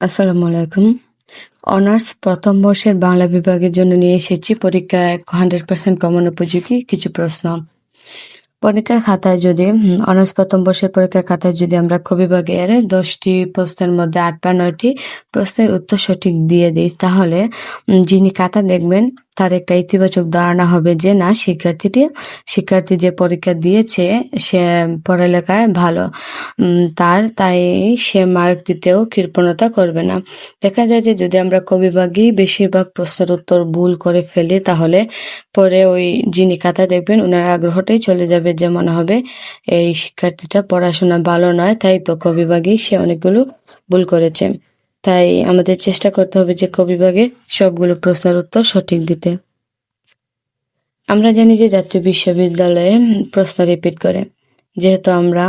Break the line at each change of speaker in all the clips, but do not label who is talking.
আসসালামু আলাইকুম। অনার্স প্রথম বর্ষের বাংলা বিভাগের জন্য নিয়ে এসেছি। পরীক্ষায় হান্ড্রেড পার্সেন্ট কমন উপযোগী কিছু প্রশ্ন। পরীক্ষার খাতায় যদি অনার্স প্রথম বর্ষের পরীক্ষার খাতায় যদি আমরা কবিভাগের দশটি প্রশ্নের মধ্যে আট বা নয়টি প্রশ্নের উত্তর সঠিক দিয়ে দিই, তাহলে যিনি খাতা দেখবেন, তার একটা ইতিবাচক ধারণা হবে যে, না, শিক্ষার্থীটি, শিক্ষার্থী যে পরীক্ষা দিয়েছে, সে পড়ালেখায় ভালো। তার, তাই সে মার্ক দিতেও কৃপণতা করবে না। দেখা যায় যে যদি আমরা কবিভাগই বেশিরভাগ প্রশ্নের উত্তর ভুল করে ফেলি, তাহলে পরে ওই যিনি খাতা দেখবেন ওনার আগ্রহটাই চলে যাবে যে মনে হবে এই শিক্ষার্থীটা পড়াশোনা ভালো নয়, তাই তো কবিভাগই সে অনেকগুলো ভুল করেছে। তাই আমাদের চেষ্টা করতে হবে যে কবিভাগে সবগুলো প্রশ্নের উত্তর সঠিক দিতে। আমরা জানি যে জাতীয় বিশ্ববিদ্যালয়ে প্রশ্ন রিপিট করে। যেহেতু আমরা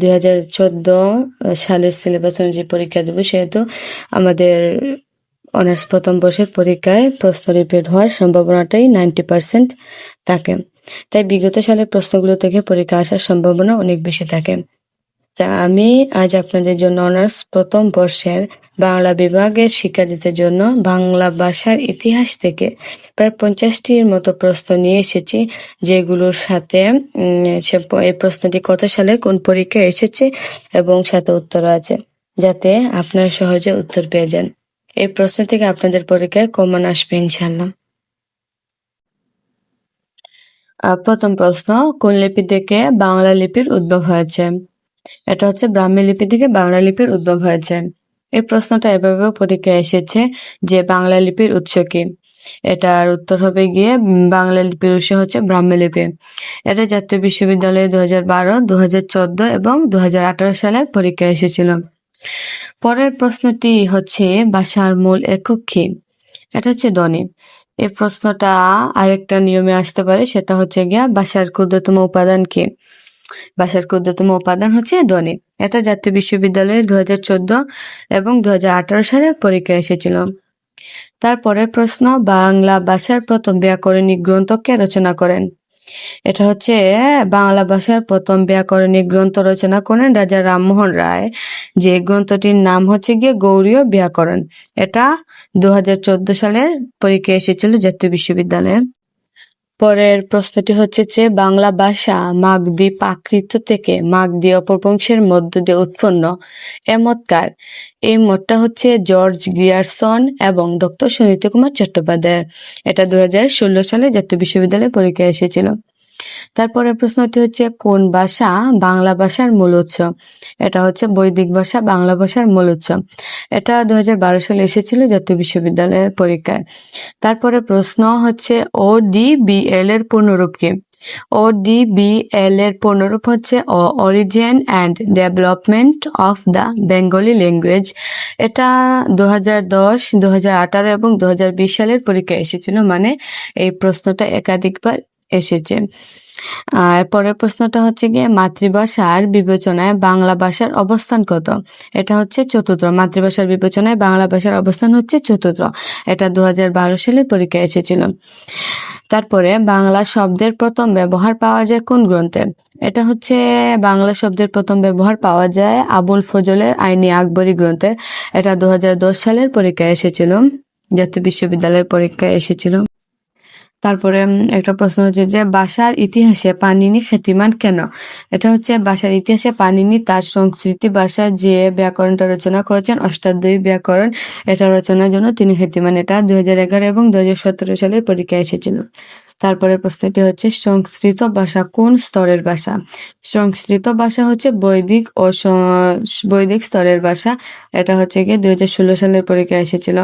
দুই হাজার চোদ্দ সালের সিলেবাস অনুযায়ী পরীক্ষা দেবো, সেহেতু আমাদের অনার্স প্রথম বর্ষের পরীক্ষায় প্রশ্ন রিপিট হওয়ার সম্ভাবনাটাই নাইনটি পার্সেন্ট থাকে। তাই বিগত সালের প্রশ্নগুলো থেকে পরীক্ষা আসার সম্ভাবনা অনেক বেশি থাকে। তা আমি আজ আপনাদের জন্য অনার্স প্রথম বর্ষের বাংলা বিভাগের শিক্ষার্থীদের জন্য বাংলা ভাষার ইতিহাস থেকে প্রায় পঞ্চাশটির মতো প্রশ্ন নিয়ে এসেছি, যেগুলোর সাথে এই প্রশ্নটি কত সালে, কোন পরীক্ষায় এসেছে এবং সাথে উত্তর আছে, যাতে আপনারা সহজে উত্তর পেয়ে যান। এই প্রশ্ন থেকে আপনাদের পরীক্ষায় কমন আসবে ইনশাল্লাহ প্রথম প্রশ্ন, কোন লিপি থেকে বাংলা লিপির উদ্ভব হয়েছে? এটা হচ্ছে ব্রাহ্মী লিপি থেকে বাংলা লিপির উদ্ভব হয়েছে। এই প্রশ্নটা এভাবেও পরীক্ষায় এসেছে যে বাংলা লিপির উৎস কি? এটার উত্তর হবে গিয়ে বাংলা লিপির উৎস হচ্ছে ব্রাহ্মী লিপি। এটা জাতীয় বিশ্ববিদ্যালয়ে দু হাজার বারো দু হাজার চোদ্দ এবং দু হাজার আঠারো সালে পরীক্ষায় এসেছিল। পরের প্রশ্নটি হচ্ছে, ভাষার মূল একক কি? এটা হচ্ছে ধ্বনি। এই প্রশ্নটা আরেকটা নিয়মে আসতে পারে, সেটা হচ্ছে গিয়া ভাষার ক্ষুদ্রতম উপাদান কি? ভাষার ক্ষুদ্রতম উপাদান হচ্ছে ধ্বনি। এটা জাতীয় বিশ্ববিদ্যালয়ে দু হাজার চোদ্দ এবং দু হাজার আঠারো সালে পরীক্ষা এসেছিল। তারপরের প্রশ্ন, বাংলা ভাষার প্রথম ব্যাকরণিক গ্রন্থ কে রচনা করেন? এটা হচ্ছে, বাংলা ভাষার প্রথম ব্যাকরণিক গ্রন্থ রচনা করেন রাজা রামমোহন রায়। যে গ্রন্থটির নাম হচ্ছে গিয়ে গৌরীয় ব্যাকরণ। এটা দু সালের পরীক্ষা এসেছিল জাতীয় বিশ্ববিদ্যালয়ে। পরের প্রশ্নটি হচ্ছে যে, বাংলা ভাষা মাগদি প্রাকৃত থেকে মাগদি অপভ্রংশের মধ্য দিয়ে উৎপন্ন। এমতকার এই মতটা হচ্ছে জর্জ গিয়ারসন এবং ডক্টর সুনীত কুমার চট্টোপাধ্যায়ের। এটা দুই হাজার ষোলো সালে জাতীয় বিশ্ববিদ্যালয়ে পরীক্ষা এসেছিল। তারপরে প্রশ্নটি হচ্ছে, কোন ভাষা বাংলা ভাষার মূল উৎস? এটা হচ্ছে বৈদিক ভাষা, বাংলা ভাষার মূল উৎস। এটা দুহাজার বারো সালে এসেছিল জাতীয় বিশ্ববিদ্যালয়ের পরীক্ষায়। তারপরে প্রশ্ন হচ্ছে ও ডি বি এল এর পূর্ণরূপ কি? ও ডি বি এল এর পূর্ণরূপ হচ্ছে origin and development of the Bengali language এটা দু হাজার দশ আঠারো এবং দু হাজার বিশ সালের পরীক্ষায় এসেছিল। মানে এই প্রশ্নটা একাধিকবার এসেছে। পরের প্রশ্নটা হচ্ছে গিয়ে, মাতৃভাষার বিবেচনায় বাংলা ভাষার অবস্থান কত? এটা হচ্ছে চতুর্থ। মাতৃভাষার বিবেচনায় বাংলা ভাষার অবস্থান হচ্ছে চতুর্থ। এটা দু হাজার বারো সালের পরীক্ষায় এসেছিল। তারপরে, বাংলা শব্দের প্রথম ব্যবহার পাওয়া যায় কোন গ্রন্থে? এটা হচ্ছে, বাংলা শব্দের প্রথম ব্যবহার পাওয়া যায় আবুল ফজলের আইনি আকবরী গ্রন্থে। এটা দু হাজার দশ সালের পরীক্ষায় এসেছিল। জাতীয় বিশ্ববিদ্যালয়ের পরীক্ষায় এসেছিল। তারপরে একটা প্রশ্ন হচ্ছে যে, বাসার ইতিহাসে পানিনি খ্যাতিমান কেন? এটা হচ্ছে, বাসার ইতিহাসে পানিনি তার সংস্কৃতি ভাষা যে ব্যাকরণটা রচনা করেছেন অষ্টাদ্বয়ী ব্যাকরণ, এটা রচনার জন্য তিনি খ্যাতিমান। এটা দু হাজার এগারো এবং দু হাজার সতেরো সালের পরীক্ষায় এসেছিল। তারপরে প্রশ্নটি হচ্ছে, সংস্কৃত ভাষা কোন স্তরের ভাষা? সংস্কৃত ভাষা হচ্ছে বৈদিক ও বৈদিক স্তরের ভাষা। এটা হচ্ছে গিয়ে দুই হাজার ষোলো সালের পরীক্ষা এসেছিল।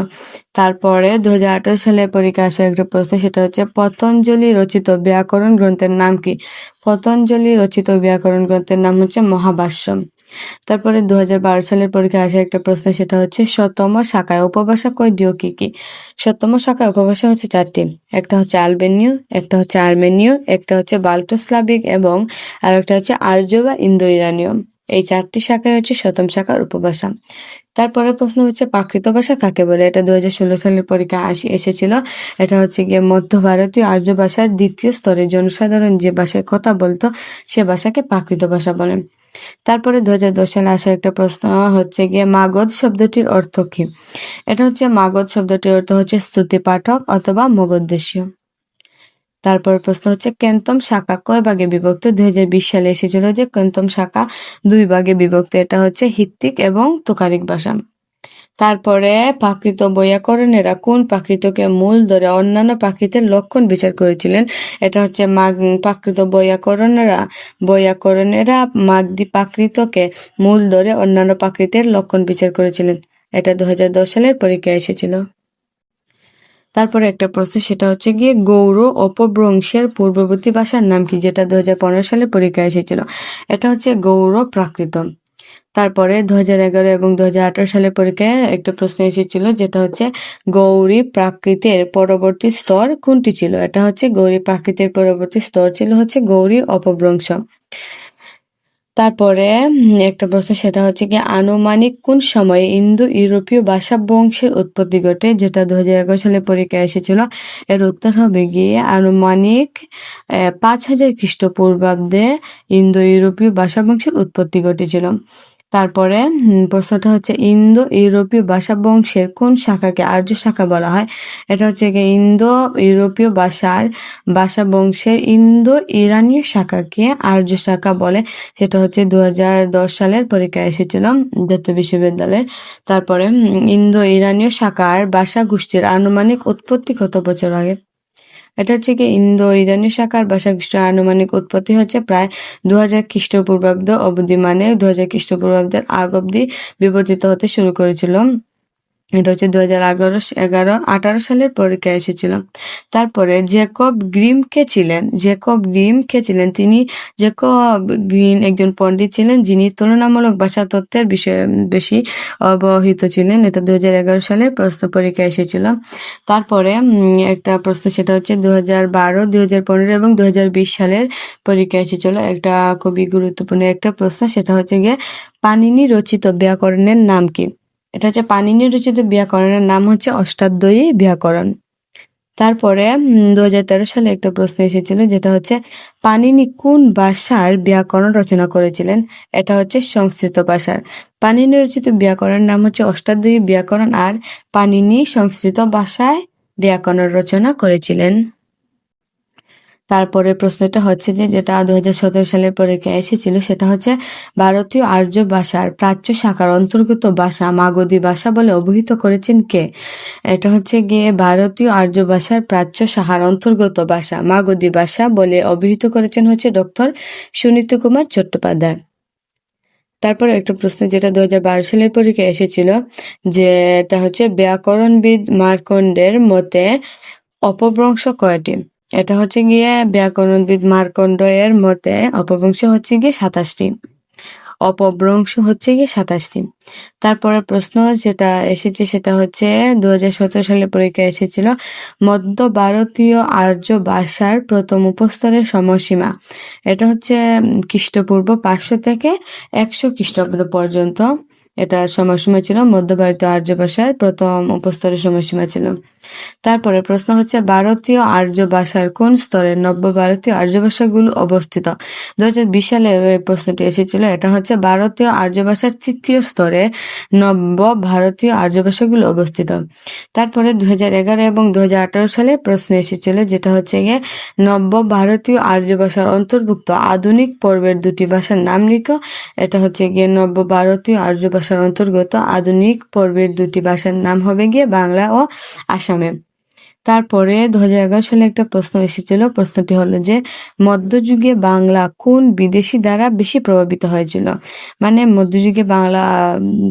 তারপরে দু হাজার আঠারো সালের পরীক্ষা আসা একটা প্রশ্ন, সেটা হচ্ছে, পতঞ্জলি রচিত ব্যাকরণ গ্রন্থের নাম কি? পতঞ্জলি রচিত ব্যাকরণ গ্রন্থের নাম হচ্ছে মহাভাষ্য। তারপরে দু হাজার বারো সালের পরীক্ষায় আসা একটা প্রশ্ন, সেটা হচ্ছে শতম শাখায় উপভাষা কয়টিও কি কি? শতম শাখায় উপভাষা হচ্ছে চারটি। একটা হচ্ছে আলবেনীয়, একটা হচ্ছে আর্মেনীয়, একটা হচ্ছে বাল্টোস্লাভিক এবং আর একটা হচ্ছে আর্য বা ইন্দো ইরানীয় এই চারটি শাখায় হচ্ছে শতম শাখার উপভাষা। তারপরের প্রশ্ন হচ্ছে প্রাকৃত ভাষা কাকে বলে? এটা দু হাজার ষোলো সালের পরীক্ষা আসি, এসেছিল। এটা হচ্ছে গিয়ে মধ্য ভারতীয় আর্য ভাষার দ্বিতীয় স্তরে জনসাধারণ যে ভাষায় কথা বলতো, সে ভাষাকে প্রাকৃত ভাষা বলে। তারপরে দু হাজার দশ সালে আসা একটা প্রশ্ন হচ্ছে গিয়ে, মাগধ শব্দটির অর্থ কি? এটা হচ্ছে, মাগধ শব্দটির অর্থ হচ্ছে স্তুতি পাঠক অথবা মগধদেশীয়। তারপর প্রশ্ন হচ্ছে কেন্তম শাখা কয় ভাগে বিভক্ত? দুই হাজার বিশ সালে এসেছিল যে কেন্তম শাখা দুই ভাগে বিভক্ত। এটা হচ্ছে হিত্তিক এবং তোকারিক ভাষা। তারপরে প্রাকৃত বৈয়াকরণেরা কোন প্রাকৃতকে মূল ধরে অন্যান্য প্রাকৃতের লক্ষণ বিচার করেছিলেন? এটা হচ্ছে মাগ প্রাকৃত বৈয়াকরণেরা বৈয়াকরণেরা মাগদি প্রাকৃতকে মূল ধরে অন্যান্য প্রাকৃতের লক্ষণ বিচার করেছিলেন। এটা দু হাজার দশ সালের পরীক্ষায় এসেছিল। তারপরে একটা প্রশ্ন, সেটা হচ্ছে গিয়ে গৌর অপভ্রংশের পূর্ববর্তী ভাষার নাম কি, যেটা দু হাজার পনেরো সালে পরীক্ষায় এসেছিল? এটা হচ্ছে গৌর প্রাকৃত। তারপরে দু হাজার এগারো এবং দু সালের পরীক্ষায় একটা প্রশ্ন এসেছিল, যেটা হচ্ছে গৌরী প্রাকৃতের পরবর্তী স্তর কোনটি ছিল? এটা হচ্ছে গৌরী প্রাকৃতের পরবর্তী স্তর ছিল হচ্ছে গৌরী অপভ্রংশ। তারপরে একটা প্রশ্ন, সেটা হচ্ছে কি আনুমানিক কোন সময়ে ইন্দো ইউরোপীয় ভাষা বংশের উৎপত্তি ঘটে, যেটা দু হাজার সালে পরীক্ষায় এসেছিল? এর উত্তর হবে গিয়ে আনুমানিক পাঁচ হাজার খ্রিস্টপূর্বাব্দে ইন্দো ইউরোপীয় ভাষা বংশের উৎপত্তি ঘটেছিল। তারপরে প্রশ্নটা হচ্ছে ইন্দো ইউরোপীয় ভাষা বংশের কোন শাখাকে আর্য শাখা বলা হয়? এটা হচ্ছে ইন্দো ইউরোপীয় ভাষার ভাষা বংশের ইন্দো ইরানীয় শাখাকে আর্য শাখা বলে। সেটা হচ্ছে দু হাজার দশ সালের পরীক্ষায় এসেছিল জাতীয় বিশ্ববিদ্যালয়ে। তারপরে ইন্দো ইরানীয় শাখার ভাষা গোষ্ঠীর আনুমানিক উৎপত্তি কত বছর আগে? এটা হচ্ছে কি ইন্দো ইরানি শাখার ভাষা গোষ্ঠীর আনুমানিক উৎপত্তি হচ্ছে প্রায় দু হাজার খ্রিস্টপূর্বাব্দ অবধি মানে দু হাজার খ্রিস্টপূর্বাব্দের আগ অবধি বিবর্তিত হতে শুরু করেছিল। এটা হচ্ছে দু হাজার এগারো এগারো, আঠারো সালের পরীক্ষায় এসেছিল। তারপরে জেকব গ্রিম কে ছিলেন, জেকব গ্রিম কে ছিলেন। তিনি জেকব গ্রিন একজন পণ্ডিত ছিলেন, যিনি তুলনামূলক ভাষা তত্ত্বের বিষয়ে বেশি অবহিত ছিলেন। এটা দু হাজার এগারো সালের প্রশ্ন পরীক্ষায় এসেছিল। তারপরে একটা প্রশ্ন, সেটা হচ্ছে দু হাজার বারো দু হাজার পনেরো এবং দু হাজার বিশ সালের পরীক্ষা এসেছিল। একটা খুবই গুরুত্বপূর্ণ একটা প্রশ্ন, সেটা হচ্ছে গিয়ে পানিনি রচিত ব্যাকরণের নাম কি? এটা হচ্ছে পানিনি রচিত ব্যাকরণের নাম হচ্ছে অষ্টাধ্যায়ী ব্যাকরণ। তারপরে দু হাজার তেরো সালে একটা প্রশ্ন এসেছিল যেটা হচ্ছে, পানিনি কোন ভাষার ব্যাকরণ রচনা করেছিলেন? এটা হচ্ছে সংস্কৃত ভাষার। পানিনি রচিত ব্যাকরণের নাম হচ্ছে অষ্টাধ্যায়ী ব্যাকরণ আর পানিনি সংস্কৃত ভাষায় ব্যাকরণ রচনা করেছিলেন। তারপরে প্রশ্নটা হচ্ছে যে, যেটা দু হাজার সতেরো সালের পরীক্ষায় এসেছিল, সেটা হচ্ছে ভারতীয় আর্য ভাষার প্রাচ্য শাখার অন্তর্গত ভাষা মাগধী ভাষা বলে অভিহিত করেছেন কে? এটা হচ্ছে গিয়ে ভারতীয় আর্য ভাষার প্রাচ্য শাখার অন্তর্গত ভাষা মাগধী ভাষা বলে অভিহিত করেছেন হচ্ছে ডক্টর সুনীত কুমার চট্টোপাধ্যায়। তারপর একটা প্রশ্ন যেটা দু হাজার বারো সালের পরীক্ষা এসেছিল যে এটা হচ্ছে ব্যাকরণবিদ মার্কণ্ডের মতে অপভ্রংশ কয়টি? এটা হচ্ছে গিয়ে ব্যাকরণবিদ মার্কণ্ড এর মতে অপভ্রংশ হচ্ছে গিয়ে সাতাশটি। অপভ্রংশ হচ্ছে গিয়ে সাতাশটি। তারপরে প্রশ্ন যেটা এসেছে সেটা হচ্ছে দু সালের পরীক্ষায় এসেছিল মধ্য ভারতীয় আর্য ভাষার প্রথম উপস্তরের সময়সীমা। এটা হচ্ছে খ্রিস্টপূর্ব পাঁচশো থেকে একশো খ্রিস্টাব্দ পর্যন্ত। এটা সময়সীমা ছিল মধ্য ভারতীয় আর্য ভাষার প্রথম উপস্তরের সময়সীমা ছিল। তারপরে প্রশ্ন হচ্ছে, ভারতীয় আর্য ভাষার কোন স্তরে নব্য ভারতীয় আর্য ভাষাগুলো অবস্থিত? দু হাজার বিশ সালে প্রশ্নটি এসেছিল, এটা হচ্ছে, ভারতীয় আর্য ভাষার তৃতীয় স্তরে নব্য ভারতীয় আর্য ভাষাগুলো অবস্থিত। তারপরে দু হাজার এগারো এবং দু হাজার আঠারো সালে প্রশ্ন এসেছিল, যেটা হচ্ছে গিয়ে নব্য ভারতীয় আর্য ভাষার অন্তর্ভুক্ত আধুনিক পর্বের দুটি ভাষার নাম লিখো। এটা হচ্ছে গিয়ে নব্য ভারতীয় আর্য ভাষার অন্তর্গত আধুনিক পর্বের দুটি ভাষার নাম হবে গিয়ে বাংলা ও আসামে। তারপরে দু হাজার এগারো সালে একটা প্রশ্ন এসেছিল। প্রশ্নটি হলো যে, মধ্যযুগে বাংলা কোন বিদেশি দ্বারা বেশি প্রভাবিত হয়েছিল? মানে মধ্যযুগে বাংলা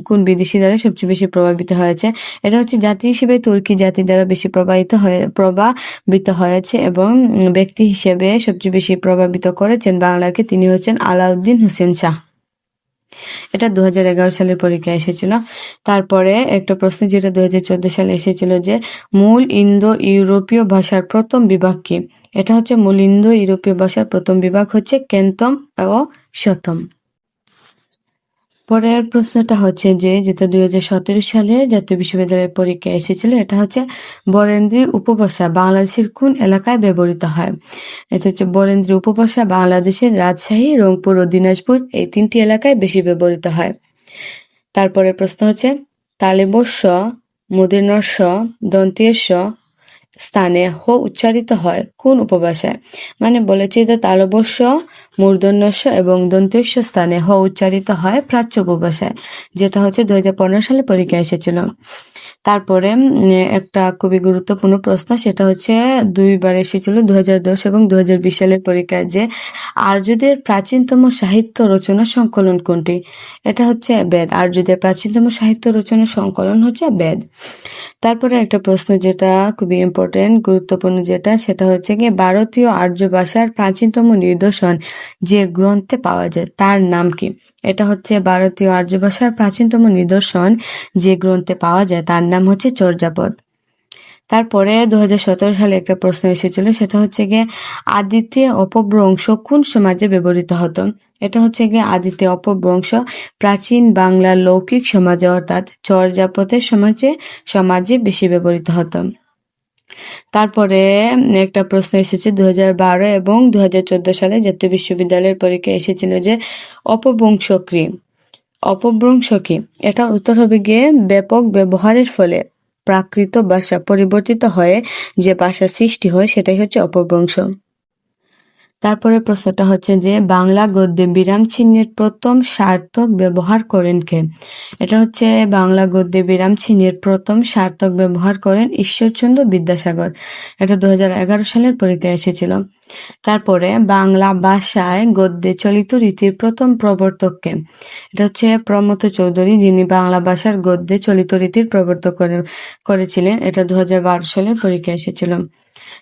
কোন বিদেশি দ্বারা সবচেয়ে বেশি প্রভাবিত হয়েছে? এটা হচ্ছে জাতি হিসেবে তুর্কি জাতি দ্বারা বেশি প্রভাবিত হয়ে, প্রভাবিত হয়েছে এবং ব্যক্তি হিসেবে সবচেয়ে বেশি প্রভাবিত করেছেন বাংলাকে তিনি হচ্ছেন আলাউদ্দিন হোসেন শাহ। এটা দু হাজার এগারো সালের পরীক্ষা এসেছিল। তারপরে একটা প্রশ্ন যেটা দু হাজার চোদ্দ সালে এসেছিল যে, মূল ইন্দো ইউরোপীয় ভাষার প্রথম বিভাগ কি? এটা হচ্ছে মূল ইন্দো ইউরোপীয় ভাষার প্রথম বিভাগ হচ্ছে কেন্তম ও শতম। পরের প্রশ্নটা হচ্ছে যে যেটা দুই হাজার সতেরো সালে জাতীয় বিশ্ববিদ্যালয়ের পরীক্ষা এসেছিল, এটা হচ্ছে বরেন্দ্রী উপভাষা বাংলাদেশের কোন এলাকায় ব্যবহৃত হয়? এটা হচ্ছে বরেন্দ্রী উপভাষা বাংলাদেশের রাজশাহী, রংপুর ও দিনাজপুর এই তিনটি এলাকায় বেশি ব্যবহৃত হয়। তারপরের প্রশ্ন হচ্ছে তালেবস্য মুদির্নস্য দন্ত্যস্য স্থানে হ উচ্চারিত হয় কোন উপভাষায়? মানে বলেছে যে তালবস্য মূর্ধন্যস্য এবং দন্ত্যস্য স্থানে হ উচ্চারিত হয় প্রাচ্য উপভাষায়, যেটা হচ্ছে দুই হাজার পনেরো সালে পরীক্ষা এসেছিল। তারপরে একটা খুবই গুরুত্বপূর্ণ প্রশ্ন, সেটা হচ্ছে দুইবার এসেছিল হাজার দশ এবং দু হাজার বিশ সালের পরীক্ষায় যে আর্যদের প্রাচীনতম সাহিত্য রচনা সংকলন কোনটি? এটা হচ্ছে বেদ। আর্যদের প্রাচীনতম সাহিত্য রচনা সংকলন হচ্ছে বেদ। তারপরে একটা প্রশ্ন যেটা খুবই ইম্পর্টেন্ট গুরুত্বপূর্ণ যেটা, সেটা হচ্ছে গিয়ে ভারতীয় আর্য ভাষার প্রাচীনতম নিদর্শন যে গ্রন্থে পাওয়া যায়, তার নাম কি? এটা হচ্ছে ভারতীয় আর্য ভাষার প্রাচীনতম নিদর্শন যে গ্রন্থে পাওয়া যায়, তার নাম হচ্ছে চর্যাপদ। তারপরে দু হাজার সতেরো সালে একটা প্রশ্ন এসেছিল, সেটা হচ্ছে গিয়ে আদিতে অপভ্রংশ কোন সমাজে ব্যবহৃত হতো? এটা হচ্ছে গিয়ে আদিতে অপভ্রংশ প্রাচীন বাংলার লৌকিক সমাজে, অর্থাৎ চর্যাপদের সমাজে সমাজে বেশি ব্যবহৃত হতো। তারপরে একটা প্রশ্ন এসেছে হাজার বারো এবং দু হাজার চোদ্দ সালে জাতীয় বিশ্ববিদ্যালয়ের পরীক্ষা এসেছিল যে অপভ্রংশ অপভ্রংশ কি? এটার উত্তর হবে গিয়ে ব্যাপক ব্যবহারের ফলে। প্রাকৃত ভাষা পরিবর্তিত হয়ে যে ভাষা সৃষ্টি হয় সেটাই হচ্ছে অপভ্রংশ। তারপরে প্রশ্নটা হচ্ছে যে, বাংলা গদ্যে বিরাম চিহ্নের প্রথম সার্থক ব্যবহার করেন কে? এটা হচ্ছে বাংলা গদ্যে বিরাম চিহ্নের প্রথম সার্থক ব্যবহার করেন ঈশ্বরচন্দ্র বিদ্যাসাগর। এটা দু হাজার এগারো সালের পরীক্ষায় এসেছিল। তারপরে বাংলা ভাষায় গদ্যে চলিত রীতির প্রথম প্রবর্তককে এটা হচ্ছে প্রমথ চৌধুরী, যিনি বাংলা ভাষার গদ্যে চলিত রীতির প্রবর্তক করেছিলেন। এটা দু হাজার বারো সালের পরীক্ষায় এসেছিল।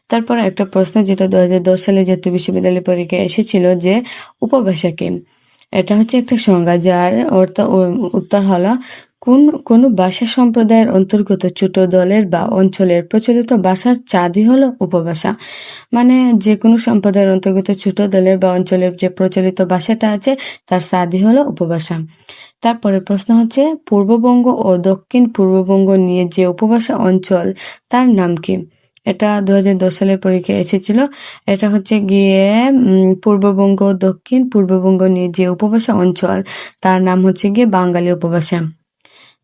তারপর একটা প্রশ্ন যেটা দু হাজার দশ সালে জাতীয় বিশ্ববিদ্যালয় পরীক্ষায় এসেছিল যে উপভাষা কি? এটা হচ্ছে একটা সংজ্ঞা যার অর্থ উত্তর হলো, কোন কোন ভাষা সম্প্রদায়ের অন্তর্গত ছোট দলের বা অঞ্চলের প্রচলিত ভাষার চাঁদই হলো উপভাষা। মানে যে কোনো সম্প্রদায়ের অন্তর্গত ছোট দলের বা অঞ্চলের যে প্রচলিত ভাষাটা আছে, তার চাঁদই হলো উপভাষা। তারপরে প্রশ্ন হচ্ছে, পূর্ববঙ্গ ও দক্ষিণ পূর্ববঙ্গ নিয়ে যে উপভাষা অঞ্চল, তার নাম কি? এটা দু হাজার দশ সালের পরীক্ষায় এসেছিল। এটা হচ্ছে গিয়ে পূর্ববঙ্গ দক্ষিণ পূর্ববঙ্গ নিয়ে যে উপভাষা অঞ্চল, তার নাম হচ্ছে গিয়ে বাঙালি উপভাষা।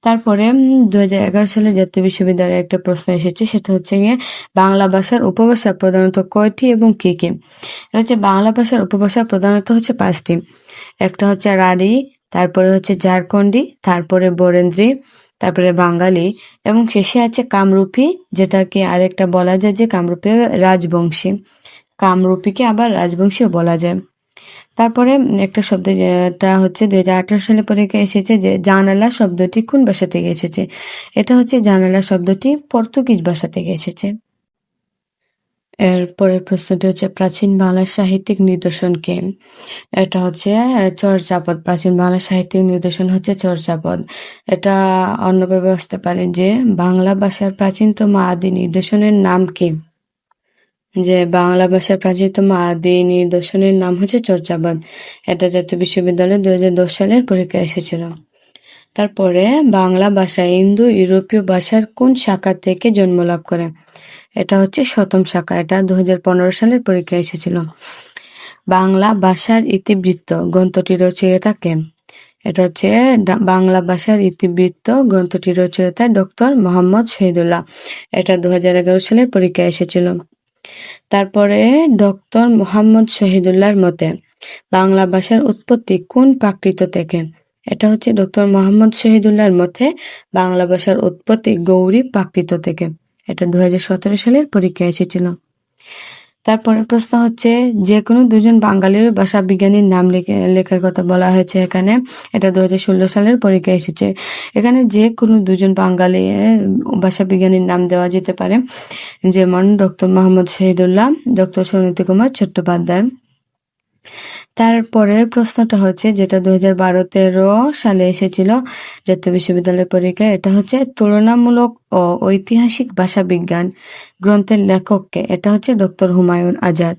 তারপরে দু হাজার এগারো সালে জাতীয় বিশ্ববিদ্যালয়ে একটা প্রশ্ন এসেছে, সেটা হচ্ছে গিয়ে বাংলা ভাষার উপভাষা প্রধানত কয়টি এবং কি কি? এটা হচ্ছে বাংলা ভাষার উপভাষা প্রধানত হচ্ছে পাঁচটি। একটা হচ্ছে রাঢ়ী, তারপরে হচ্ছে ঝাড়খণ্ডী, তারপরে বরেন্দ্রী তারপরে বাঙালি এবং শেষে আছে কামরূপী, যেটাকে আরেকটা বলা যায় যে কামরূপী রাজবংশী। কামরূপীকে আবার রাজবংশীও বলা যায়। তারপরে একটা শব্দ, যেটা হচ্ছে দুই হাজার আঠারো সালে পরে এসেছে যে জানালা শব্দটি কোন ভাষা থেকে এসেছে? এটা হচ্ছে জানালা শব্দটি পর্তুগিজ ভাষা থেকে এসেছে। এর পরের প্রশ্নটি হচ্ছে, প্রাচীন বাংলার সাহিত্যিক নিদর্শন কে? এটা হচ্ছে চর্যাপদ প্রাচীন বাংলার সাহিত্যিক নিদর্শন হচ্ছে চর্যাপদ এটা অন্যভাবে আসতে পারে যে, বাংলা ভাষার প্রাচীনতম আদি নিদর্শনের নাম কি? যে, বাংলা ভাষার প্রাচীনতম আদি নিদর্শনের নাম হচ্ছে চর্যাপদ এটা জাতীয় বিশ্ববিদ্যালয়ে দু হাজার দশ সালের পরীক্ষায় এসেছিল। তারপরে বাংলা ভাষা, ইন্দো, ইউরোপীয় ভাষার কোন শাখা থেকে জন্ম লাভ করে? এটা হচ্ছে শতম শাখা, এটা দুহাজার পনেরো সালের পরীক্ষা এসেছিল। বাংলা ভাষার ইতিবৃত্ত গ্রন্থটি রচয়িতা কে? এটা হচ্ছে বাংলা ভাষার ইতিবৃত্ত গ্রন্থটি রচয়িতা ডক্টর মোহাম্মদ শহীদুল্লাহ। এটা দু হাজার এগারো সালের পরীক্ষায় এসেছিল। তারপরে ডক্টর মোহাম্মদ শহীদুল্লাহর মতে, বাংলা ভাষার উৎপত্তি কোন প্রাকৃত থেকে? এটা হচ্ছে ডক্টর মোহাম্মদ শহীদুল্লাহর মতে বাংলা ভাষার উৎপত্তি গৌরী প্রাকৃত থেকে। এটা দু হাজার সতেরো সালের পরীক্ষায় এসেছিল। তারপরে প্রশ্ন হচ্ছে যে কোনো দুজন বাঙালির ভাষা বিজ্ঞানীর নাম লিখে, লেখার কথা বলা হয়েছে এখানে। এটা দু হাজার ষোলো সালের পরীক্ষা এসেছে। এখানে যে কোনো দুজন বাঙালি ভাষা বিজ্ঞানীর নাম দেওয়া যেতে পারে। যেমন ডক্টর মোহাম্মদ শহীদুল্লাহ, ডক্টর সৌনীতি কুমার চট্টোপাধ্যায়। তারপরের প্রশ্নটা হচ্ছে, যেটা দুই হাজার বারো তেরো সালে এসেছিল জাতীয় বিশ্ববিদ্যালয় পরীক্ষা এটা হচ্ছে তুলনামূলক ও ঐতিহাসিক ভাষা বিজ্ঞান গ্রন্থের লেখককে, এটা হচ্ছে ডক্টর হুমায়ুন আজাদ।